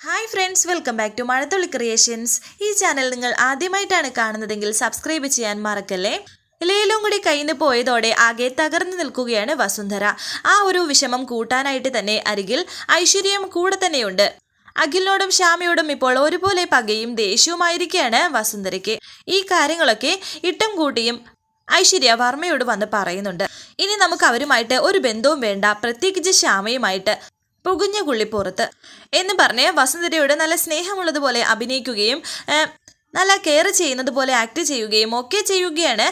Hi friends welcome back to Mazhathulli creations ഈ channel നിങ്ങൾ ആദ്യമായിട്ടാണ് കാണുന്നതെങ്കിൽ സബ്സ്ക്രൈബ് ചെയ്യാൻ മറക്കല്ലേ? ലേലും കൂടി കയ്യിൽ നിന്ന് പോയതോടെ ആകെ തകർന്നു നിൽക്കുകയാണ് വസുന്ധര. ആ ഒരു വിഷമം കൂട്ടാനായിട്ട് തന്നെ അരികിൽ ഐശ്വര്യം കൂടെ തന്നെയുണ്ട്. അഖിലിനോടും ശ്യാമയോടും ഇപ്പോൾ ഒരുപോലെ പകയും ദേഷ്യവുമായിരിക്കുകയാണ് വസുന്ധരയ്ക്ക്. ഈ കാര്യങ്ങളൊക്കെ ഇട്ടും കൂട്ടിയും ഐശ്വര്യ വർമ്മയോട് വന്ന് പറയുന്നുണ്ട്. ഇനി നമുക്ക് അവരുമായിട്ട് ഒരു ബന്ധവും വേണ്ട. പ്രത്യേകിച്ച് ശ്യാമയുമായിട്ട്. പുകുഞ്ഞ കുള്ളിപ്പുറത്ത്. എന്ന് പറഞ്ഞ് വസുന്ധരയോട് നല്ല സ്നേഹമുള്ളതുപോലെ അഭിനയിക്കുകയും നല്ല കെയർ ചെയ്യുന്നത് പോലെ ആക്ട് ചെയ്യുകയും ഒക്കെ ചെയ്യുകയാണ്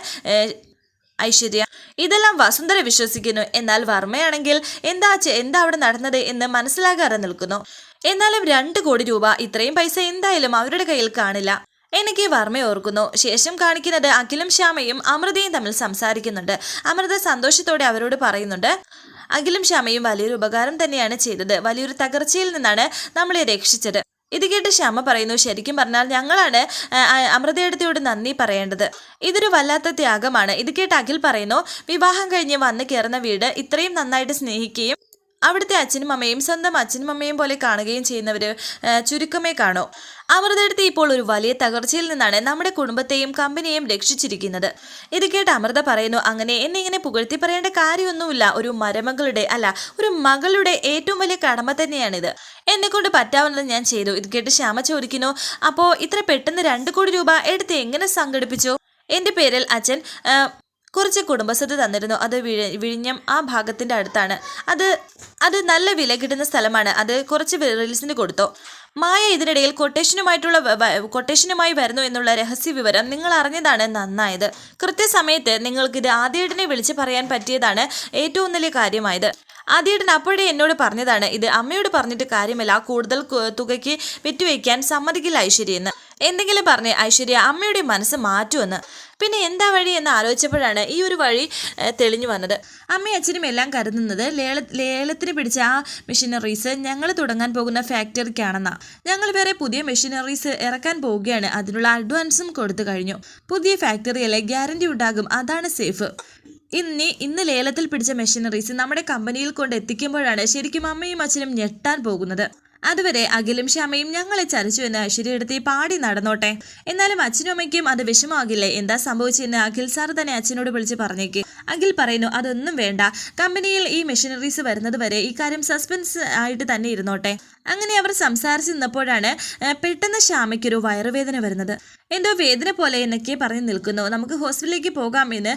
ഐശ്വര്യ. ഇതെല്ലാം വസുന്ധര വിശ്വസിക്കുന്നു. എന്നാൽ വർമ്മയാണെങ്കിൽ എന്താ എന്താ അവിടെ നടന്നത് എന്ന് മനസ്സിലാകാതെ നിൽക്കുന്നു. എന്നാലും രണ്ട് കോടി രൂപ ഇത്രയും പൈസ എന്തായാലും അവരുടെ കയ്യിൽ കാണില്ല എനിക്ക് വർമ്മ ഓർക്കുന്നു. ശേഷം കാണിക്കുന്നത് അഖിലും ശ്യാമയും അമൃതയും തമ്മിൽ സംസാരിക്കുന്നുണ്ട്. അമൃത സന്തോഷത്തോടെ അവരോട് പറയുന്നുണ്ട് അഖിലും ക്ഷമയും വലിയൊരു ഉപകാരം തന്നെയാണ് ചെയ്തത്. വലിയൊരു തകർച്ചയിൽ നിന്നാണ് നമ്മളെ രക്ഷിച്ചത്. ഇത് കേട്ട് ശ്യാമ പറയുന്നു ശരിക്കും പറഞ്ഞാൽ ഞങ്ങളാണ് അമൃതയെടുത്തിയോട് നന്ദി പറയേണ്ടത്. ഇതൊരു വല്ലാത്ത ത്യാഗമാണ്. ഇത് കേട്ട് അഖിൽ പറയുന്നു വിവാഹം കഴിഞ്ഞ് വന്ന് കയറുന്ന വീട് ഇത്രയും നന്നായിട്ട് സ്നേഹിക്കുകയും അവിടുത്തെ അച്ഛനും അമ്മയും സ്വന്തം അച്ഛനും അമ്മയും പോലെ കാണുകയും ചെയ്യുന്നവര് ചുരുക്കമേ കാണൂ. അമൃതയെടുത്ത് ഇപ്പോൾ ഒരു വലിയ തകർച്ചയിൽ നിന്നാണ് നമ്മുടെ കുടുംബത്തെയും കമ്പനിയെയും രക്ഷിച്ചിരിക്കുന്നത്. ഇത് കേട്ട് അമൃത പറയുന്നു അങ്ങനെ എന്നെ ഇങ്ങനെ പുകഴ്ത്തി പറയേണ്ട കാര്യമൊന്നുമില്ല. ഒരു മരമകളുടെ അല്ല ഒരു മകളുടെ ഏറ്റവും വലിയ കടമ തന്നെയാണിത്. എന്നെ കൊണ്ട് പറ്റാവുന്നത് ഞാൻ ചെയ്തു. ഇത് കേട്ട് ശ്യാമ ചോദിക്കുന്നു അപ്പോ ഇത്ര പെട്ടെന്ന് രണ്ട് കോടി രൂപ എടുത്ത് എങ്ങനെ സംഘടിപ്പിച്ചു? എന്റെ പേരിൽ അച്ഛൻ കുറച്ച് കുടുംബസ്വത്ത് തന്നിരുന്നു. അത് വിഴ വിഴിഞ്ഞം ആ ഭാഗത്തിന്റെ അടുത്താണ്. അത് അത് നല്ല വില കിട്ടുന്ന സ്ഥലമാണ്. അത് കുറച്ച് റിലീസിന് കൊടുത്തു. മായ ഇതിനിടയിൽ കൊട്ടേഷനുമായിട്ടുള്ള കൊട്ടേഷനുമായി വരുന്നു എന്നുള്ള രഹസ്യ വിവരം നിങ്ങൾ അറിഞ്ഞതാണ് നന്നായത്. കൃത്യസമയത്ത് നിങ്ങൾക്കിത് ആദ്യേട്ടനെ വിളിച്ച് പറയാൻ പറ്റിയതാണ് ഏറ്റവും വലിയ കാര്യമായത്. ആദ്യേട്ടൻ അപ്പോഴേ എന്നോട് പറഞ്ഞതാണ് ഇത് അമ്മയോട് പറഞ്ഞിട്ട് കാര്യമില്ല കൂടുതൽ തുകയ്ക്ക് വിറ്റുവയ്ക്കാൻ സമ്മതിക്കില്ല ഐശ്വര്യ എന്ന് എന്തെങ്കിലും പറഞ്ഞ് ഐശ്വര്യ അമ്മയുടെ മനസ്സ് മാറ്റുമെന്ന്. പിന്നെ എന്താ വഴി എന്ന് ആലോചിച്ചപ്പോഴാണ് ഈ ഒരു വഴി തെളിഞ്ഞു വന്നത്. അമ്മയും അച്ഛനും എല്ലാം കരുതുന്നത് ലേല ലേലത്തിന് പിടിച്ച ആ മെഷീനറീസ് ഞങ്ങൾ തുടങ്ങാൻ പോകുന്ന ഫാക്ടറിക്കാണെന്നാണ് ഞങ്ങൾ വേറെ പുതിയ മെഷീനറീസ് ഇറക്കാൻ പോവുകയാണ്. അതിനുള്ള അഡ്വാൻസും കൊടുത്തു കഴിഞ്ഞു. പുതിയ ഫാക്ടറിയല്ലേ ഗ്യാരണ്ടി ഉണ്ടാകും. അതാണ് സേഫ്. ഇനി ഇന്ന് ലേലത്തിൽ പിടിച്ച മെഷീനറീസ് നമ്മുടെ കമ്പനിയിൽ കൊണ്ട് എത്തിക്കുമ്പോഴാണ് ശരിക്കും അമ്മയും അച്ഛനും ഞെട്ടാൻ പോകുന്നത്. അതുവരെ അഖിലും ശ്യാമയും ഞങ്ങളെ ചരിച്ചു എന്ന് ഐശ്വര്യ എടുത്ത് പാടി നടന്നോട്ടെ. എന്നാലും അച്ഛനും അമ്മയ്ക്കും അത് വിഷമമാകില്ലേ? എന്താ സംഭവിച്ചെന്ന് അഖിൽ സാർ തന്നെ അച്ഛനോട് വിളിച്ച് പറഞ്ഞേക്ക്. അഖിൽ പറയുന്നു അതൊന്നും വേണ്ട. കമ്പനിയിൽ ഈ മെഷീനറീസ് വരുന്നത് വരെ ഇക്കാര്യം കാര്യം സസ്പെൻസ് ആയിട്ട് തന്നെ ഇരുന്നോട്ടെ. അങ്ങനെ അവർ സംസാരിച്ച് നിന്നപ്പോഴാണ് പെട്ടെന്ന് ശ്യാമയ്ക്കൊരു വയറുവേദന വരുന്നത്. എന്തോ വേദന പോലെ എന്നൊക്കെ പറഞ്ഞു നിൽക്കുന്നു. നമുക്ക് ഹോസ്പിറ്റലിലേക്ക് പോകാം എന്ന്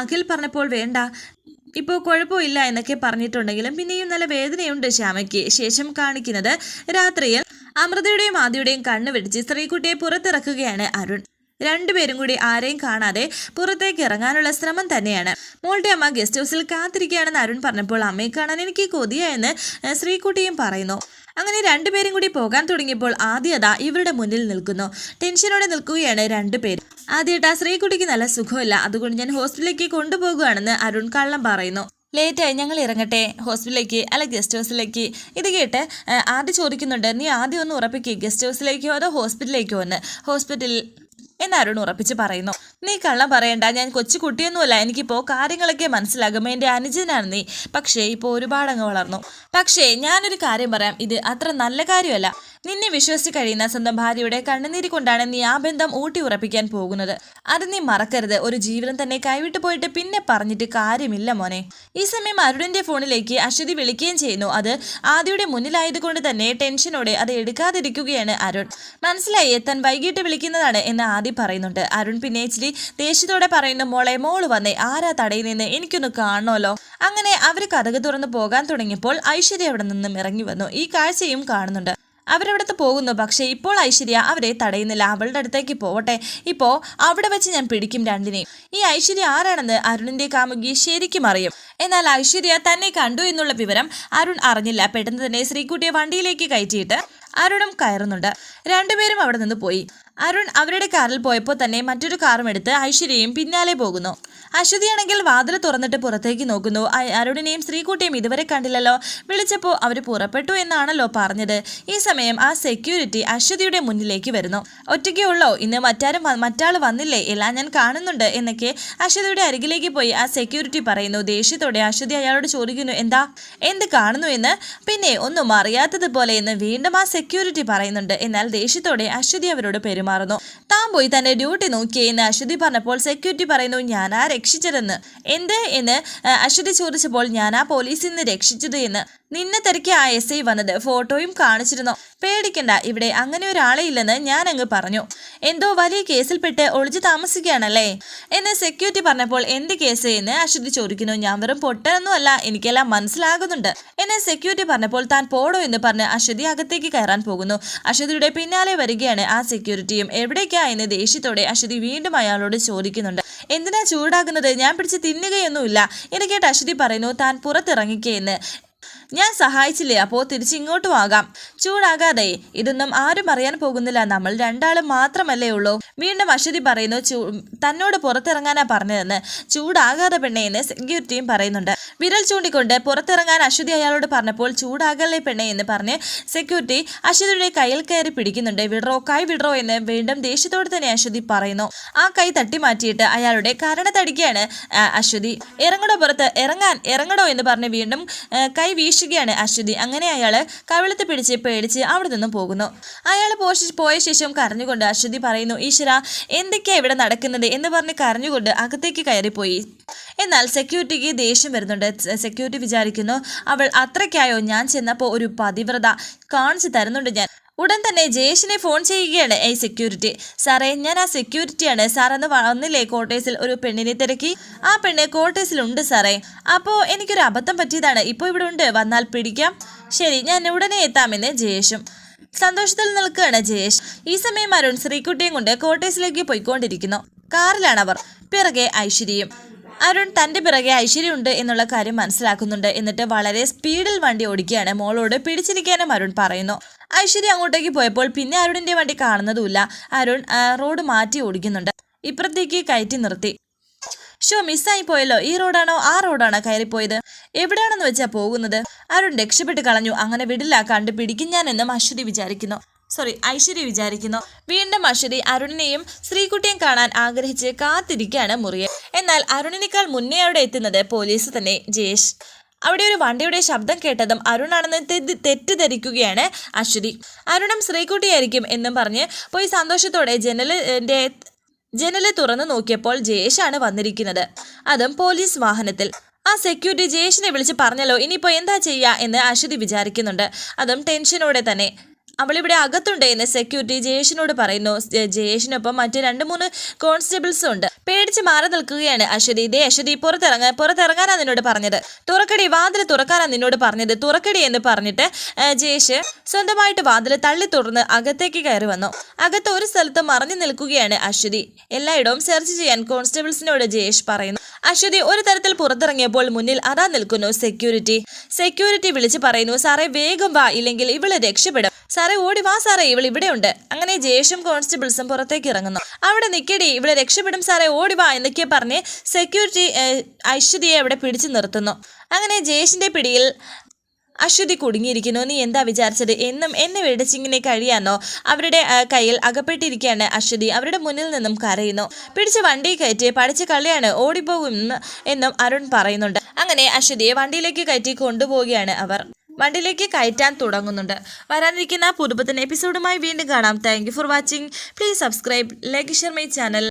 അഖിൽ പറഞ്ഞപ്പോൾ വേണ്ട. ഇപ്പോൾ കുഴപ്പമില്ല എന്നൊക്കെ പറഞ്ഞിട്ടുണ്ടെങ്കിലും പിന്നെയും നല്ല വേദനയുണ്ട് ശ്യാമയ്ക്ക്. ശേഷം കാണിക്കുന്നത് രാത്രിയിൽ അമൃതയുടെയും ആദ്യയുടെയും കണ്ണു വെടിച്ച് സ്ത്രീക്കുട്ടിയെ പുറത്തിറക്കുകയാണ് അരുൺ. രണ്ടുപേരും കൂടി ആരെയും കാണാതെ പുറത്തേക്ക് ഇറങ്ങാനുള്ള ശ്രമം തന്നെയാണ്. മോളുടെ അമ്മ ഗസ്റ്റ് ഹൗസിൽ കാത്തിരിക്കുകയാണെന്ന് അരുൺ പറഞ്ഞപ്പോൾ അമ്മയെ കാണാൻ എനിക്ക് കൊതിയായെന്ന് ശ്രീകുട്ടിയും പറയുന്നു. അങ്ങനെ രണ്ടുപേരും കൂടി പോകാൻ തുടങ്ങിയപ്പോൾ ആദ്യത ഇവരുടെ മുന്നിൽ നിൽക്കുന്നു. ടെൻഷനോടെ നിൽക്കുകയാണ് രണ്ടുപേരും. ആദ്യട്ട ശ്രീകുട്ടിക്ക് നല്ല സുഖമില്ല. അതുകൊണ്ട് ഞാൻ ഹോസ്പിറ്റലിലേക്ക് കൊണ്ടുപോകുകയാണെന്ന് അരുൺ കള്ളം പറയുന്നു. ലേറ്റായി ഞങ്ങൾ ഇറങ്ങട്ടെ. ഹോസ്പിറ്റലിലേക്ക് അല്ല ഗസ്റ്റ് ഹൗസിലേക്ക് ഇത് കേട്ട് ആദ്യം ചോദിക്കുന്നുണ്ട് നീ ആദ്യം ഒന്ന് ഉറപ്പിക്കുക ഗസ്റ്റ് ഹൗസിലേക്കോ അതോ ഹോസ്പിറ്റലിലേക്കോ? എന്ന്. ഹോസ്പിറ്റലിൽ എന്ന് അരുൺ ഉറപ്പിച്ച് പറയുന്നു. നീ കള്ളം പറയണ്ട. ഞാൻ കൊച്ചുകുട്ടിയൊന്നുമല്ല. എനിക്കിപ്പോൾ കാര്യങ്ങളൊക്കെ മനസ്സിലാകുമ്പോൾ എന്റെ അനുജനാണ് നീ. പക്ഷേ ഇപ്പോൾ ഒരുപാട് അങ്ങ് വളർന്നു. പക്ഷേ ഞാനൊരു കാര്യം പറയാം. ഇത് അത്ര നല്ല കാര്യമല്ല. നിന്നെ വിശ്വസിച്ച് കഴിയുന്ന സ്വന്തം ഭാര്യയുടെ കണ്ണുനീരി കൊണ്ടാണ് നീ ആ ബന്ധം ഊട്ടി ഉറപ്പിക്കാൻ പോകുന്നത്. അത് നീ മറക്കരുത്. ഒരു ജീവിതം തന്നെ കൈവിട്ടു പോയിട്ട് പിന്നെ പറഞ്ഞിട്ട് കാര്യമില്ല മോനെ. ഈ സമയം അരുണിന്റെ ഫോണിലേക്ക് അശ്വതി വിളിക്കുകയും ചെയ്യുന്നു. അത് ആദിയുടെ മുന്നിലായതുകൊണ്ട് തന്നെ ടെൻഷനോടെ അത് എടുക്കാതിരിക്കുകയാണ് അരുൺ. മനസ്സിലായി എത്താൻ വൈകിട്ട് വിളിക്കുന്നതാണ് എന്ന് ആദ്യം പറയുന്നുണ്ട്. അരുൺ പിന്നെ ഇച്ചിരി ദേഷ്യത്തോടെ പറയുന്നു മോളെ മോൾ വന്നേ. ആരാ തടയിൽ നിന്ന്? എനിക്കൊന്ന് കാണണമല്ലോ. അങ്ങനെ അവർ കഥക് തുറന്ന് പോകാൻ തുടങ്ങിയപ്പോൾ ഐശ്വര്യ അവിടെ നിന്നും ഇറങ്ങി വന്നു. ഈ കാഴ്ചയും കാണുന്നുണ്ട്. അവരവിടുത്തെ പോകുന്നു. പക്ഷേ ഇപ്പോൾ ഐശ്വര്യ അവരെ തടയുന്നില്ല. അവളുടെ അടുത്തേക്ക് പോവട്ടെ. ഇപ്പോൾ അവിടെ വെച്ച് ഞാൻ പിടിക്കും രണ്ടിനെയും. ഈ ഐശ്വര്യ ആരാണെന്ന് അരുണിന്റെ കാമുകി ശരിക്കും അറിയും. എന്നാൽ ഐശ്വര്യ തന്നെ കണ്ടു എന്നുള്ള വിവരം അരുൺ അറിഞ്ഞില്ല. പെട്ടെന്ന് തന്നെ ശ്രീകുട്ടിയെ വണ്ടിയിലേക്ക് കയറ്റിയിട്ട് അരുണും കയറുന്നുണ്ട്. രണ്ടുപേരും അവിടെ നിന്ന് പോയി. അരുൺ അവരുടെ കാറിൽ പോയപ്പോൾ തന്നെ മറ്റൊരു കാറും എടുത്ത് ഐശ്വര്യയും പിന്നാലെ പോകുന്നു. അശ്വതിയാണെങ്കിൽ വാതിൽ തുറന്നിട്ട് പുറത്തേക്ക് നോക്കുന്നു. അരുണിനെയും ശ്രീകുട്ടിയും ഇതുവരെ കണ്ടില്ലല്ലോ. വിളിച്ചപ്പോൾ അവർ പുറപ്പെട്ടു എന്നാണല്ലോ പറഞ്ഞത്. ഈ സമയം ആ സെക്യൂരിറ്റി അശ്വതിയുടെ മുന്നിലേക്ക് വരുന്നു. ഒറ്റയ്ക്കേ ഉള്ളോ? ഇന്ന് മറ്റാരും മറ്റാൾ വന്നില്ലേ? എല്ലാം ഞാൻ കാണുന്നുണ്ട് എന്നൊക്കെ അശ്വതിയുടെ അരികിലേക്ക് പോയി ആ സെക്യൂരിറ്റി പറയുന്നു. ദേഷ്യത്തോടെ അശ്വതി അയാളോട് ചോദിക്കുന്നു എന്താ? എന്ത് കാണുന്നു എന്ന്? പിന്നെ ഒന്നും അറിയാത്തതുപോലെ എന്ന് വീണ്ടും ആ സെക്യൂരിറ്റി പറയുന്നുണ്ട്. എന്നാൽ ദേഷ്യത്തോടെ അശ്വതി അവരോട് പെരുമാറുന്നു താൻ പോയി തന്റെ ഡ്യൂട്ടി നോക്കിയെന്ന് അശ്വതി പറഞ്ഞപ്പോൾ സെക്യൂരിറ്റി പറയുന്നു ആ രക്ഷിച്ചതെന്ന്. എന്ത്? എന്ന് അശ്വതി ചോദിച്ചപ്പോൾ ഞാനാ പോലീസിൽ നിന്ന് രക്ഷിച്ചത് എന്ന്. നിന്നെ തിരക്കി ആ എസ് ഐ വന്നത് ഫോട്ടോയും കാണിച്ചിരുന്നു. പേടിക്കണ്ട ഇവിടെ അങ്ങനെ ഒരാളെ ഇല്ലെന്ന് ഞാൻ അങ്ങ് പറഞ്ഞു. എന്തോ വലിയ കേസിൽപ്പെട്ട് ഒളിച്ചു താമസിക്കുകയാണല്ലേ? എന്ന് സെക്യൂരിറ്റി പറഞ്ഞപ്പോൾ എന്ത് കേസ്? എന്ന് അശ്വതി ചോദിക്കുന്നു. ഞാൻ വെറും പൊട്ടനൊന്നുമല്ല എനിക്കെല്ലാം മനസ്സിലാകുന്നുണ്ട്. എന്നെ സെക്യൂരിറ്റി പറഞ്ഞപ്പോൾ താൻ പോടോ എന്ന് പറഞ്ഞ് അശ്വതി അകത്തേക്ക് കയറാൻ പോകുന്നു. അശ്വതിയുടെ പിന്നാലെ വരികയാണ് ആ സെക്യൂരിറ്റിയും എവിടേക്കാ എന്ന് ദേഷ്യത്തോടെ അശ്വതി വീണ്ടും അയാളോട് ചോദിക്കുന്നുണ്ട്. എന്തിനാ ചൂടാകുന്നത്? ഞാൻ പിടിച്ച് തിന്നുകയൊന്നുമില്ല. എന്ന് കേട്ട് അശ്വതി പറയുന്നു താൻ പുറത്തിറങ്ങിക്കേ എന്ന്. ഞാൻ സഹായിച്ചില്ലേ? അപ്പോൾ തിരിച്ചു ഇങ്ങോട്ട് ആകാം ചൂടാകാതെ ഇതൊന്നും ആരും അറിയാൻ പോകുന്നില്ല. നമ്മൾ രണ്ടാളും മാത്രമല്ലേ ഉള്ളൂ. വീണ്ടും അശ്വതി പറയുന്നു തന്നോട് പുറത്തിറങ്ങാനാ പറഞ്ഞതെന്ന്. ചൂടാകാതെ പെണ്ണെ എന്ന് സെക്യൂരിറ്റിയും പറയുന്നുണ്ട്. വിരൽ ചൂണ്ടിക്കൊണ്ട് പുറത്തിറങ്ങാൻ അശ്വതി അയാളോട് പറഞ്ഞപ്പോൾ ചൂടാകല്ലേ പെണ്ണേ എന്ന് പറഞ്ഞ് സെക്യൂരിറ്റി അശ്വതിയുടെ കയ്യിൽ കയറി പിടിക്കുന്നുണ്ട്. വിടറോ കൈ വിടറോ എന്ന് വീണ്ടും ദേഷ്യത്തോട് തന്നെ അശ്വതി പറയുന്നു. ആ കൈ തട്ടി മാറ്റിയിട്ട് അയാളുടെ ആ, അശ്വതി. ഇറങ്ങടോ പുറത്ത് ഇറങ്ങാൻ ഇറങ്ങടോ എന്ന് പറഞ്ഞ് വീണ്ടും കൈ കൈ വീശുകയാണ് അശ്വതി. അങ്ങനെ അയാൾ കവിളത്ത് പിടിച്ച് പേടിച്ച് അവിടെ നിന്നും പോകുന്നു. അയാൾ പോയ ശേഷം കരഞ്ഞുകൊണ്ട് അശ്വതി പറയുന്നു ഈശ്വര എന്തൊക്കെയാ ഇവിടെ നടക്കുന്നത്? എന്ന് പറഞ്ഞ് കരഞ്ഞുകൊണ്ട് അകത്തേക്ക് കയറിപ്പോയി. എന്നാൽ സെക്യൂരിറ്റിക്ക് ദേഷ്യം വരുന്നുണ്ട്. സെക്യൂരിറ്റി വിചാരിക്കുന്നു അവൾ അത്രയ്ക്കായോ? ഞാൻ ചെന്നപ്പോൾ ഒരു പതിവ്രത കാണിച്ചു തരുന്നുണ്ട് ഞാൻ. ഉടൻ തന്നെ ജയേഷിനെ ഫോൺ ചെയ്യുകയാണ് ഈ സെക്യൂരിറ്റി സാറേ ഞാൻ ആ സെക്യൂരിറ്റിയാണ് സാർ അന്ന് വന്നില്ലേ കോട്ടേഴ്സിൽ ഒരു പെണ്ണിനെ തിരക്കി. ആ പെണ്ണ് കോട്ടേഴ്സിലുണ്ട് സാറേ. അപ്പോൾ എനിക്കൊരു അബദ്ധം പറ്റിയതാണ്. ഇപ്പോൾ ഇവിടെ ഉണ്ട്. വന്നാൽ പിടിക്കാം. ശരി ഞാൻ ഉടനെ എത്താമെന്ന് ജയേഷും. സന്തോഷത്തിൽ നിൽക്കുകയാണ് ജയേഷ്. ഈ സമയം അരുൺ ശ്രീകുട്ടിയും കൊണ്ട് കോട്ടേഴ്സിലേക്ക് പോയിക്കൊണ്ടിരിക്കുന്നു. കാറിലാണ് അവർ. പിറകെ ഐശ്വര്യയും. അരുൺ തന്റെ പിറകെ ഐശ്വര്യ ഉണ്ട് എന്നുള്ള കാര്യം മനസ്സിലാക്കുന്നുണ്ട്. എന്നിട്ട് വളരെ സ്പീഡിൽ വണ്ടി ഓടിക്കുകയാണ്. മോളോട് പിടിച്ചിരിക്കാനും അരുൺ പറയുന്നു. ഐശ്വര്യ അങ്ങോട്ടേക്ക് പോയപ്പോൾ പിന്നെ അരുണിന്റെ വണ്ടി കാണുന്നതുമില്ല. അരുൺ റോഡ് മാറ്റി ഓടിക്കുന്നുണ്ട്. ഇപ്പുറത്തേക്ക് കയറ്റി നിർത്തി. ഷോ മിസ്സായി പോയല്ലോ. ഈ റോഡാണോ? ആ റോഡാണോ കയറിപ്പോയത്? എവിടെയാണെന്ന് വെച്ചാ പോകുന്നത്? അരുൺ രക്ഷപ്പെട്ട് കളഞ്ഞു. അങ്ങനെ വിടില്ല. കണ്ടുപിടിക്കും ഞാൻ എന്നും അശ്വതി വിചാരിക്കുന്നു. സോറി ഐശ്വര്യ വിചാരിക്കുന്നു. വീണ്ടും അശ്വതി അരുണിനെയും ശ്രീകുട്ടിയും കാണാൻ ആഗ്രഹിച്ച് കാത്തിരിക്കുകയാണ് മുറിയ എന്നാൽ അരുണിനേക്കാൾ മുന്നേ അവിടെ എത്തുന്നത് പോലീസ് തന്നെ ജയേഷ്. അവിടെ ഒരു വണ്ടിയുടെ ശബ്ദം കേട്ടതും അരുണാണെന്ന് തെറ്റി- തെറ്റിദ്ധരിക്കുകയാണ് അശ്വതി. അരുണും ശ്രീകുട്ടിയായിരിക്കും എന്നും പറഞ്ഞ് പോയി സന്തോഷത്തോടെ ജനലിന്റെ ജനൽ തുറന്നു നോക്കിയപ്പോൾ ജയേഷാണ് വന്നിരിക്കുന്നത്. അതും പോലീസ് വാഹനത്തിൽ. ആ സെക്യൂരിറ്റി ജയേഷിനെ വിളിച്ച് പറഞ്ഞല്ലോ ഇനിയിപ്പോൾ എന്താ ചെയ്യുക എന്ന് അശ്വതി വിചാരിക്കുന്നുണ്ട്. അതും ടെൻഷനോടെ തന്നെ. അവളിവിടെ അകത്തുണ്ട് എന്ന് സെക്യൂരിറ്റി ജയേഷിനോട് പറയുന്നു. ജയേഷിനൊപ്പം മറ്റ് രണ്ട് മൂന്ന് കോൺസ്റ്റബിൾസും ഉണ്ട്. പേടിച്ച് മാറി നിൽക്കുകയാണ് അശ്വതി. ഇതേ അശ്വതി പുറത്തിറങ്ങാൻ പുറത്തിറങ്ങാനാ നിന്നോട് പറഞ്ഞത്. തുറക്കടി വാതിൽ തുറക്കാനാ നിന്നോട് പറഞ്ഞത്. തുറക്കടി എന്ന് പറഞ്ഞിട്ട് ജയേഷ് സ്വന്തമായിട്ട് വാതിൽ തള്ളി തുറന്ന് അകത്തേക്ക് കയറി വന്നു. അകത്ത് ഒരു സ്ഥലത്ത് മറിഞ്ഞു നിൽക്കുകയാണ് അശ്വതി. എല്ലായിടവും സെർച്ച് ചെയ്യാൻ കോൺസ്റ്റബിൾസിനോട് ജയേഷ് പറയുന്നു. അശ്വതി ഒരു തരത്തിൽ പുറത്തിറങ്ങിയപ്പോൾ മുന്നിൽ അതാ നിൽക്കുന്നു സെക്യൂരിറ്റി സെക്യൂരിറ്റി വിളിച്ച് പറയുന്നു സാറേ വേഗം വാ ഇല്ലെങ്കിൽ ഇവൾ രക്ഷപ്പെടും. സാറേ ഓടി വാ സാറേ ഇവൾ ഇവിടെ ഉണ്ട് അങ്ങനെ ജയേഷും കോൺസ്റ്റബിൾസും പുറത്തേക്ക് ഇറങ്ങുന്നു. അവിടെ നിൽക്കടി ഇവിടെ രക്ഷപ്പെടും സാറേ ഓടി വാ എന്നൊക്കെ പറഞ്ഞ് സെക്യൂരിറ്റി ഐശ്വര്യയെ അവിടെ പിടിച്ചു നിർത്തുന്നു. അങ്ങനെ ജയേഷിന്റെ പിടിയിൽ അശ്വതി കുടുങ്ങിയിരിക്കുന്നു. നീ എന്താ വിചാരിച്ചത്? എന്നും എന്നെ വെടിച്ചിങ്ങനെ കഴിയാന്നോ? അവരുടെ കയ്യിൽ അകപ്പെട്ടിരിക്കുകയാണ് അശ്വതി. അവരുടെ മുന്നിൽ നിന്നും കരയുന്നു. പിടിച്ച് വണ്ടി കയറ്റി പഠിച്ച കളിയാണ് ഓടിപ്പോകും എന്നും അരുൺ പറയുന്നുണ്ട്. അങ്ങനെ അശ്വതിയെ വണ്ടിയിലേക്ക് കയറ്റി കൊണ്ടുപോവുകയാണ് അവർ. വണ്ടിയിലേക്ക് കയറ്റാൻ തുടങ്ങുന്നുണ്ട്. വരാനിരിക്കുന്ന പുതുപത്തിന് എപ്പിസോഡുമായി വീണ്ടും കാണാം. Thank for watching please subscribe like share my channel